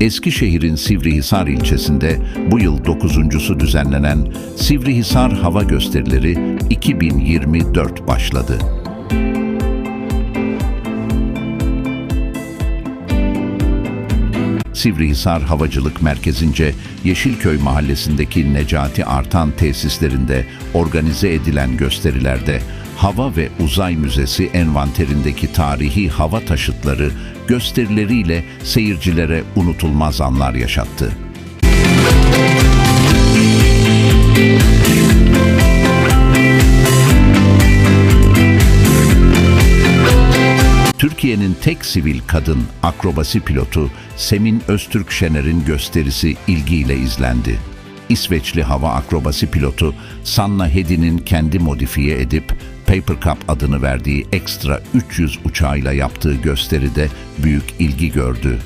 Eskişehir'in Sivrihisar ilçesinde bu yıl dokuzuncusu düzenlenen Sivrihisar Hava Gösterileri 2024 başladı. Sivrihisar Havacılık Merkezi'nce Yeşilköy Mahallesi'ndeki Necati Artan tesislerinde organize edilen gösterilerde Hava ve Uzay Müzesi envanterindeki tarihi hava taşıtları gösterileriyle seyircilere unutulmaz anlar yaşattı. Türkiye'nin tek sivil kadın akrobasi pilotu Semin Öztürk Şener'in gösterisi ilgiyle izlendi. İsveçli hava akrobasi pilotu Sanna Hedi'nin kendi modifiye edip Paper Cup adını verdiği Extra 300 uçağıyla yaptığı gösteride büyük ilgi gördü.